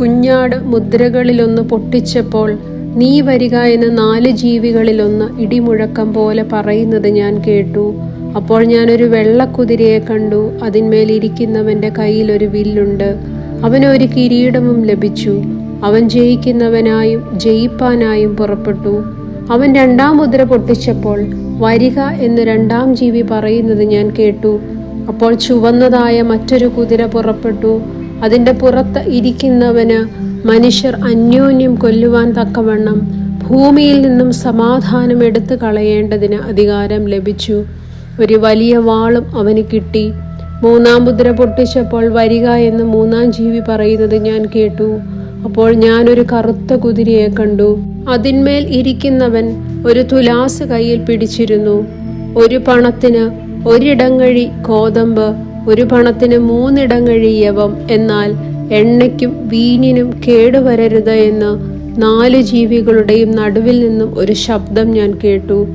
കുഞ്ഞാട് മുദ്രകളിലൊന്ന് പൊട്ടിച്ചപ്പോൾ നീ വരിക എന്ന് നാല് ജീവികളിലൊന്ന് ഇടിമുഴക്കം പോലെ പറയുന്നത് ഞാൻ കേട്ടു. അപ്പോൾ ഞാനൊരു വെള്ളക്കുതിരയെ കണ്ടു. അതിന്മേൽ ഇരിക്കുന്നവന്റെ കയ്യിൽ ഒരു വില്ലുണ്ട് അവനൊരു കിരീടവും ലഭിച്ചു. അവൻ ജയിക്കുന്നവനായും ജയിപ്പാനായും പുറപ്പെട്ടു. അവൻ രണ്ടാം മുദ്ര പൊട്ടിച്ചപ്പോൾ വരിക എന്ന് രണ്ടാം ജീവി പറയുന്നത് ഞാൻ കേട്ടു. അപ്പോൾ ചുവന്നതായ മറ്റൊരു കുതിര പുറപ്പെട്ടു. അതിന്റെ പുറത്ത് ഇരിക്കുന്നവന് മനുഷ്യർ അന്യോന്യം കൊല്ലുവാൻ തക്കവണ്ണം ഭൂമിയിൽ നിന്നും സമാധാനം എടുത്തു കളയേണ്ടതിന് അധികാരം ലഭിച്ചു. ഒരു വലിയ വാളും അവന് കിട്ടി. മൂന്നാം മുദ്ര പൊട്ടിച്ചപ്പോൾ വരിക എന്ന് മൂന്നാം ജീവി പറയുന്നത് ഞാൻ കേട്ടു. അപ്പോൾ ഞാനൊരു കറുത്ത കുതിരയെ കണ്ടു. അതിന്മേൽ ഇരിക്കുന്നവൻ ഒരു തുലാസ് കയ്യിൽ പിടിച്ചിരുന്നു. ഒരു പണത്തിന് ഒരിടങ്ങഴി കോതമ്പ് ഒരു പണത്തിന് മൂന്നിടം കഴിയവം എന്നാൽ എണ്ണയ്ക്കും വീഞ്ഞിനും കേടുവരരുത് എന്ന് നാല് ജീവികളുടെയും നടുവിൽ നിന്നും ഒരു ശബ്ദം ഞാൻ കേട്ടു.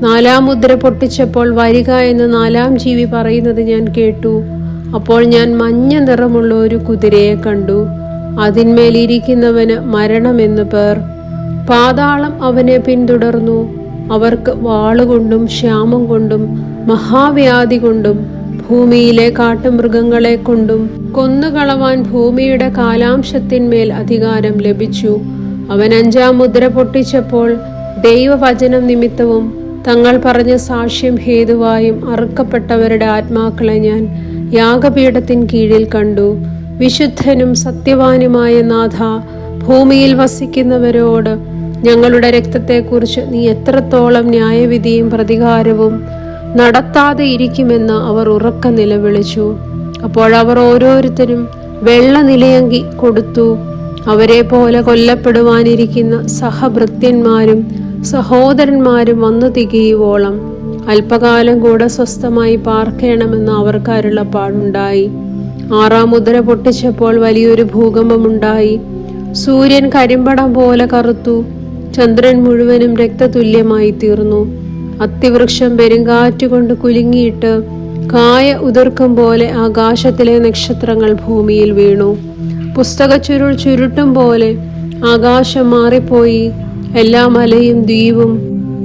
നാലാം മുദ്ര പൊട്ടിച്ചപ്പോൾ വരിക എന്ന് നാലാം ജീവി പറയുന്നത് ഞാൻ കേട്ടു. അപ്പോൾ ഞാൻ മഞ്ഞ നിറമുള്ള ഒരു കുതിരയെ കണ്ടു. അതിന്മേൽ ഇരിക്കുന്നവന് മരണമെന്ന് പേർ. പാതാളം അവനെ പിന്തുടർന്നു. അവർക്ക് വാളുകൊണ്ടും ക്ഷാമം കൊണ്ടും മഹാവ്യാധി കൊണ്ടും ഭൂമിയിലെ കാട്ടുമൃഗങ്ങളെ കൊണ്ടും കൊന്നുകളവാൻ ഭൂമിയുടെ കാലാംശത്തിന്മേൽ അധികാരം ലഭിച്ചു. അവൻ അഞ്ചാം മുദ്ര പൊട്ടിച്ചപ്പോൾ ദൈവവചനം നിമിത്തവും തങ്ങൾ പറഞ്ഞ സാക്ഷ്യം ഹേതുവായും അറുക്കപ്പെട്ടവരുടെ ആത്മാക്കളെ ഞാൻ യാഗപീഠത്തിൻ കീഴിൽ കണ്ടു. വിശുദ്ധനും സത്യവാനുമായ നാഥ ഭൂമിയിൽ വസിക്കുന്നവരോട് ഞങ്ങളുടെ രക്തത്തെക്കുറിച്ച് നീ എത്രത്തോളം ന്യായവിധിയും പ്രതികാരവും നടത്താതെ ഇരിക്കുമെന്ന് അവർ ഉറക്ക നിലവിളിച്ചു. അപ്പോഴവർ ഓരോരുത്തരും വെള്ള നിലയങ്കി കൊടുത്തു. അവരെ പോലെ കൊല്ലപ്പെടുവാനിരിക്കുന്ന സഹഭൃത്യന്മാരും സഹോദരന്മാരും വന്നു തികയുവോളം. അല്പകാലം കൂടെ സ്വസ്ഥമായി പാർക്കണമെന്ന് അവർക്ക് അരുളപ്പാടുണ്ടായി. ആറാം മുദ്ര പൊട്ടിച്ചപ്പോൾ വലിയൊരു ഭൂകമ്പമുണ്ടായി. സൂര്യൻ കരിമ്പടം പോലെ കറുത്തു. ചന്ദ്രൻ മുഴുവനും രക്തതുല്യമായി തീർന്നു അത്തിവൃക്ഷം പെരുങ്കാറ്റുകൊണ്ട് കുലുങ്ങിയിട്ട് കായ ഉതിർക്കും പോലെ ആകാശത്തിലെ നക്ഷത്രങ്ങൾ ഭൂമിയിൽ വീണു. പുസ്തക ചുരുൾ ചുരുട്ടും പോലെ ആകാശം മാറിപ്പോയി. എല്ലാ മലയും ദ്വീപും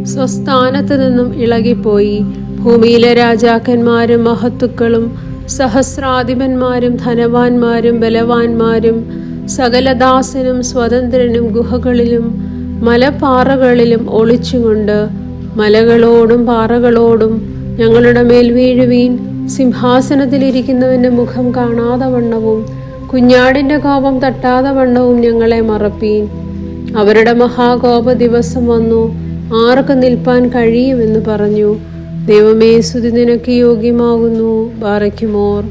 സ്വസ്ഥാനത്ത് നിന്നും ഇളകിപ്പോയി. ഭൂമിയിലെ രാജാക്കന്മാരും മഹത്തുക്കളും സഹസ്രാധിപന്മാരും ധനവാന്മാരും ബലവാന്മാരും സകലദാസനും സ്വതന്ത്രനും ഗുഹകളിലും മലപ്പാറകളിലും ഒളിച്ചുകൊണ്ട് മലകളോടും പാറകളോടും ഞങ്ങളുടെ മേൽ വീഴുവീൻ സിംഹാസനത്തിലിരിക്കുന്നവന്റെ മുഖം കാണാതെ വണ്ണവും കുഞ്ഞാടിന്റെ കോപം തട്ടാതെ വണ്ണവും ഞങ്ങളെ മറപ്പീൻ. അവരുടെ മഹാകോപ ദിവസം വന്നു. ആർക്ക് നിൽപ്പാൻ കഴിയുമെന്ന് പറഞ്ഞു. ദൈവമേ സ്തുതി നിനക്ക് യോഗ്യമാകുന്നു. ബാറയ്ക്കുമോർ